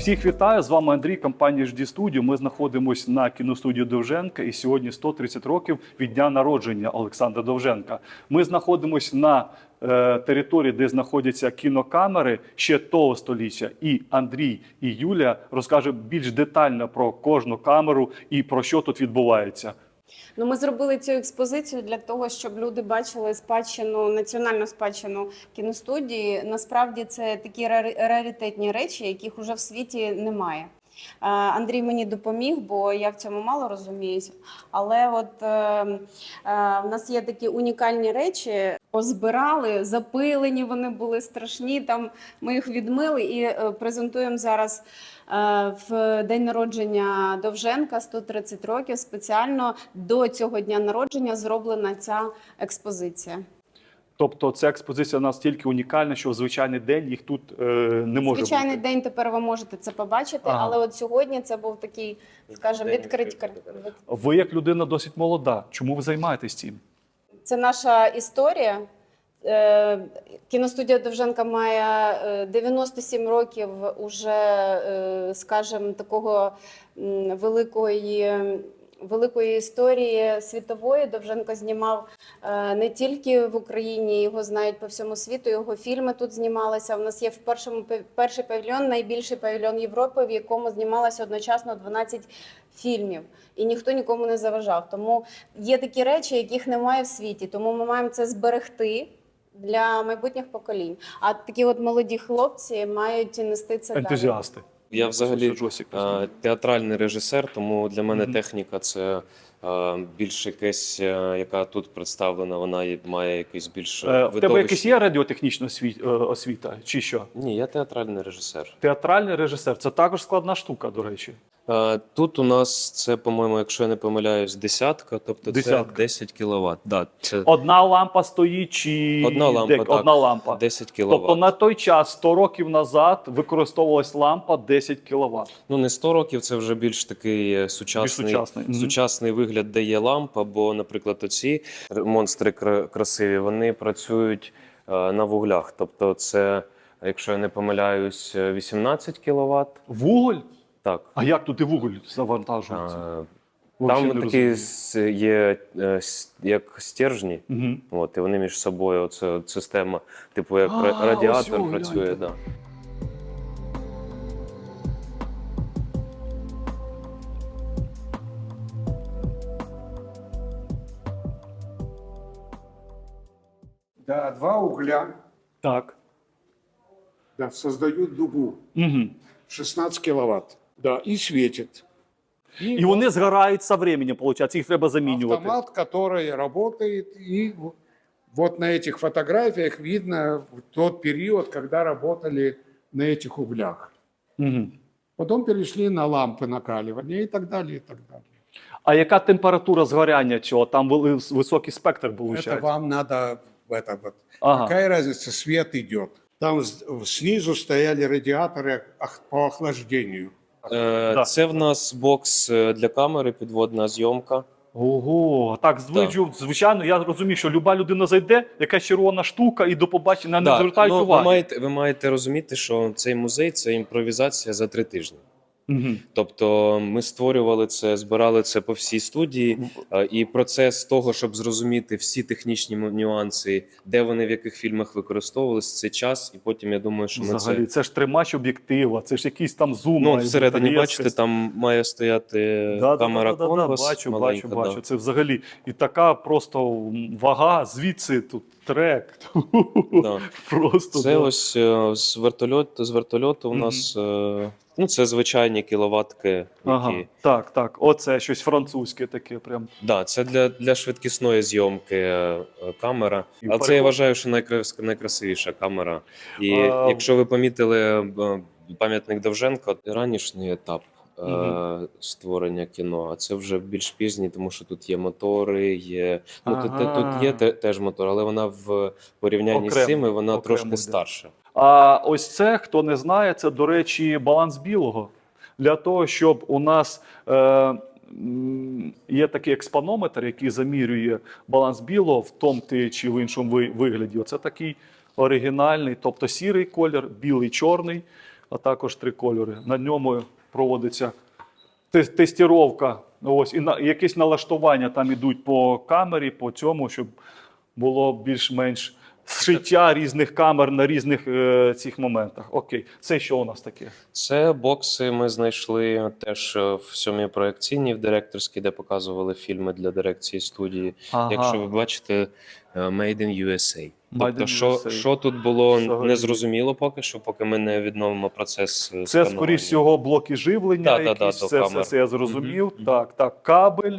Всіх вітаю! З вами Андрій, компанія HD Studio. Ми знаходимося на кіностудії Довженка, і сьогодні 130 років від дня народження Олександра Довженка. Ми знаходимося на е, території, де знаходяться кінокамери ще того століття. І Андрій і Юля розкаже більш детально про кожну камеру і про що тут відбувається. Ну, ми зробили цю експозицію для того, щоб люди бачили спадщину, національну спадщину кіностудії. Насправді це такі рари- раритетні речі, яких уже в світі немає. Е, Андрій мені допоміг, бо я в цьому мало розуміюсь. Але от е, е, в нас є такі унікальні речі, позбирали, запилені вони були страшні. Там ми їх відмили і презентуємо зараз в день народження Довженка 130 років. Спеціально до цього дня народження зроблена ця експозиція. Тобто, ця експозиція настільки унікальна, що в звичайний день їх тут е, не може Звичайний бути. день тепер ви можете це побачити, Ага. але от сьогодні це був такий, скажімо, відкритий. Ви як людина досить молода. Чому ви займаєтесь цим? Це наша історія. Е, Кіностудія Довженка має е, 97 років уже, е, скажімо, такого великої. Великої історії світової Довженко знімав е, не тільки в Україні, його знають по всьому світу. Його фільми тут знімалися. У нас є в першому перший павільйон, найбільший павільйон Європи, в якому знімалося одночасно 12 фільмів, і ніхто нікому не заважав. Тому є такі речі, яких немає в світі. Тому ми маємо це зберегти для майбутніх поколінь. А такі от молоді хлопці мають нести це далі. Я взагалі е, театральний режисер, тому для мене Мгм. техніка це більше більш якась, е, яка тут представлена, вона є- має якийсь більш Е, В тебе якась є радіотехнічна осві- е, освіта, чи що? Ні, я театральний режисер. Театральний режисер це також складна штука, до речі. Е, Тут у нас це, по-моєму, якщо я не помиляюсь, десятка, тобто Десятка. це 10 кВт. Да, це Одна лампа стоїть, чи Одна лампа, дек- так. одна лампа. 10 кВт. Тобто на той час, 100 років назад, використовувалась лампа 10 кВт. Ну, не 100 років, це вже більш такий е, сучасний, сучасний, мгм. сучасний вигляд, де є лампа, бо, наприклад, оці монстри кра- красиві, вони працюють е, на вуглях. Тобто, це, якщо я не помиляюсь, е, 18 кВт. Вуголь? Так. А як туди вуголь завантажується? Е, Там такі є е, як стержні, Мгм. от, і вони між собою, оце система, типу як А, радіатор ось, працює. гляньте. Да. Да, два угля Так. да, создают дугу Угу. 16 киловатт. Да, и светит. І вони згорають со временем, виходить, їх треба замінювати. автомат, который работает. И в- вот на этих фотографиях видно тот период, когда работали на этих углях. Угу. Потом перешли на лампы накаливания и так далее, и так далее. А яка температура згоряння цього? Там вели- високий спектр, виходить. Это вам надо в это вот. Ага. Какая разница, свет идет. Там с- снизу стояли радиаторы ох- по охлаждению. Е. Це в нас бокс е, для камери, підводна зйомка. Ого, так звичайно, звичайно, я розумію, що люба людина зайде, якась червона штука, і до побачення не звертають ну, ви, уваги. маєте, ви маєте розуміти, що цей музей це імпровізація за три тижні. Мгм. Тобто ми створювали це, збирали це по всій студії, і процес того, щоб зрозуміти всі технічні нюанси, де вони в яких фільмах використовувалися, це час. І потім я думаю, що ми Взагалі, це це ж тримач об'єктива, це ж якийсь там зум. ну всередині бачите, там має стояти Да, да, камера да, да, да, конвас. бачу, маленька, бачу, бачу. да. Це взагалі і така просто вага, звідси тут трек. Да. Просто Це да. ось е, з вертольоту. З вертольоту у Мгм. нас е, ну це звичайні кіловатки, які Ага, так, так. Оце щось французьке таке. Прям. Да, це для, для швидкісної зйомки е, е, камера. І Але це я вважаю, що найкрас, найкрасивіша камера. І А, якщо ви помітили е, пам'ятник Довженко, ранішній етап е, створення кіно, а це вже більш пізній, тому що тут є мотори, є. Ну, тут, Ага. тут є те- теж мотор, але вона в порівнянні Окремо, з цими вона окремо трошки йде. старша. А ось це, хто не знає, це, до речі, баланс білого. Для того, щоб у нас е, м, є такий експонометр, який замірює баланс білого в тому ти чи в іншому ви- вигляді. Оце такий оригінальний, тобто сірий колір, білий, чорний. а також три кольори. На ньому проводиться те- тестіровка. Ось, і на, і якісь налаштування там ідуть по камері, по цьому, щоб було більш-менш зшиття різних камер на різних е, цих моментах. Окей, це що у нас таке? Це бокси ми знайшли теж е, в сьомій проекційній в директорській, де показували фільми для дирекції студії. Ага. Якщо ви бачите, е, Made in USA. Тобто, що, що тут було незрозуміло поки що, поки ми не відновимо процес. е, Це, скоріш всього, блоки живлення. Да, да, якісь. да, до це, все, це я зрозумів. Мгм, мгм. Так, так, кабель,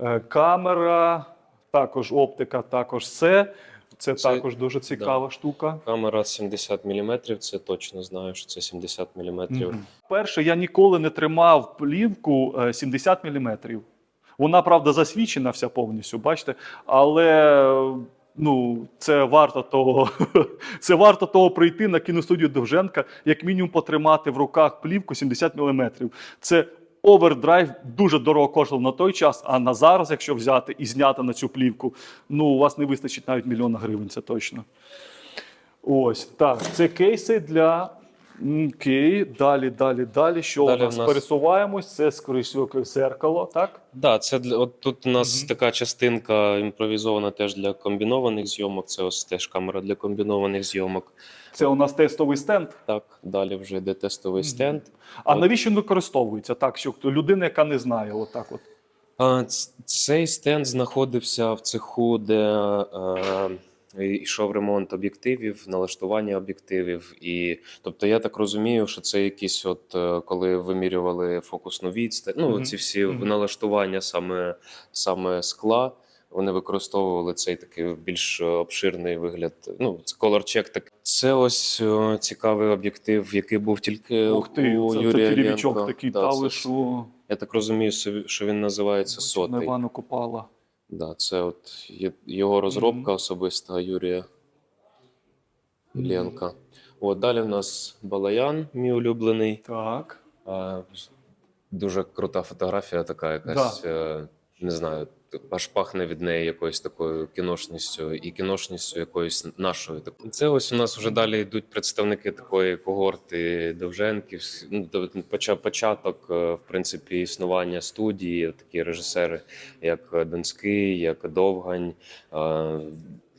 е, камера, також оптика, також це. Це, Це- також дуже цікава штука. Камера 70 мм, це точно знаю, що це 70 мм. Мгм. Перше, я ніколи не тримав плівку е, 70 мм. Вона, правда, засвічена вся повністю, бачите, але е, ну, це варто того. Це варто того прийти на кіностудію Довженка, як мінімум потримати в руках плівку 70 мм. Це овердрайв дуже дорого коштував на той час, а на зараз, якщо взяти і зняти на цю плівку, ну у вас не вистачить навіть мільйона гривень, це точно. Ось так. Це кейси для. Окей, далі, далі, далі. Що Далі у нас? нас- Пересуваємось, це скоріш зеркало, так? Да, це для от тут у нас Мгм. така частинка імпровізована теж для комбінованих зйомок. Це ось теж камера для комбінованих зйомок. Це у нас тестовий стенд. Так, далі вже йде тестовий Мгм. стенд. А От. навіщо він використовується? Так, що хто- людина, яка не знає, отак от. А, цей стенд знаходився в цеху, де е, йшов ремонт об'єктивів, налаштування об'єктивів. І тобто, я так розумію, що це якісь, от е, коли вимірювали фокусну відстань, ну Мгм. ці всі Мгм. налаштування саме, саме скла. Вони використовували цей такий більш е, обширний вигляд. Ну, це color check так. Це ось е, цікавий об'єктив, який був тільки Ух ти, у це, Юрія Ленка. такий, Да, та це ви? Я так розумію, що він називається На сотий. Івану Купала. Да, це от його розробка особиста Юрія Іллєнка. От далі в нас Балаян, мій улюблений. Так. А, дуже крута фотографія, така якась, е, не знаю, аж пахне від неї якоюсь такою кіношністю і кіношністю якоюсь нашою. Це ось у нас вже далі йдуть представники такої когорти Довженків. Ну, початок, е, в принципі, існування студії, такі режисери, як Донський, як Довгань.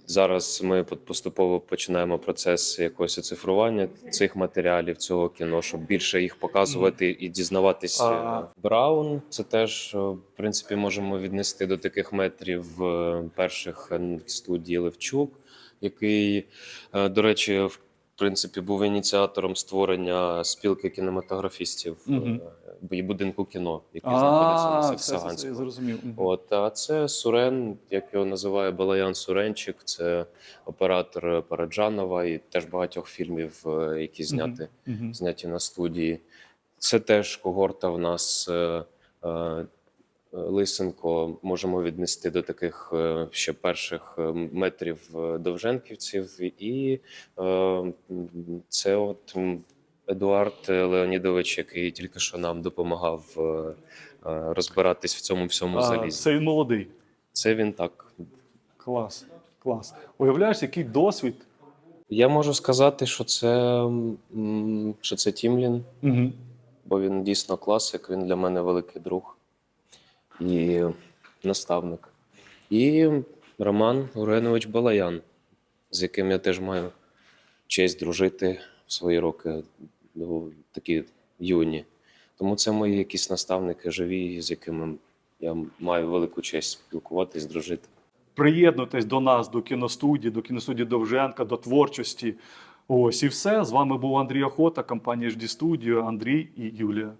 Е, Зараз ми по- поступово починаємо процес якогось оцифрування цих матеріалів, цього кіно, щоб більше їх показувати і дізнаватись. А- Браун це теж е, в принципі можемо віднести до таких метрів е, перших студії студій Левчук, який, е, до речі, в принципі був ініціатором створення спілки кінематографістів е, і будинку кіно, який знаходиться на все, все, все, я Саксаганську. зрозумів. Мгм. От, а це Сурен, як його називає Балаян Суренчик, це оператор Параджанова і теж багатьох фільмів, е, які зняті, Мгм. зняті на студії. Це теж когорта в нас е, е, Лисенко можемо віднести до таких е, ще перших е, метрів е, довженківців. І це от Едуард Леонідович, який тільки що нам допомагав розбиратись в цьому всьому залізі. це він молодий. Це він так. Клас. Клас. Уявляєш, який досвід? Я можу сказати, що це, що це Тімлін, Угу. бо він дійсно класик, він для мене великий друг і наставник. І Роман Уренович Балаян, з яким я теж маю честь дружити в свої роки, ну, такі юні. Тому це мої якісь наставники живі, з якими я маю велику честь спілкуватись, дружити. Приєднуйтесь до нас, до кіностудії, до кіностудії Довженка, до творчості. Ось і все. З вами був Андрій Охота, компанія HD Studio, Андрій і Юлія.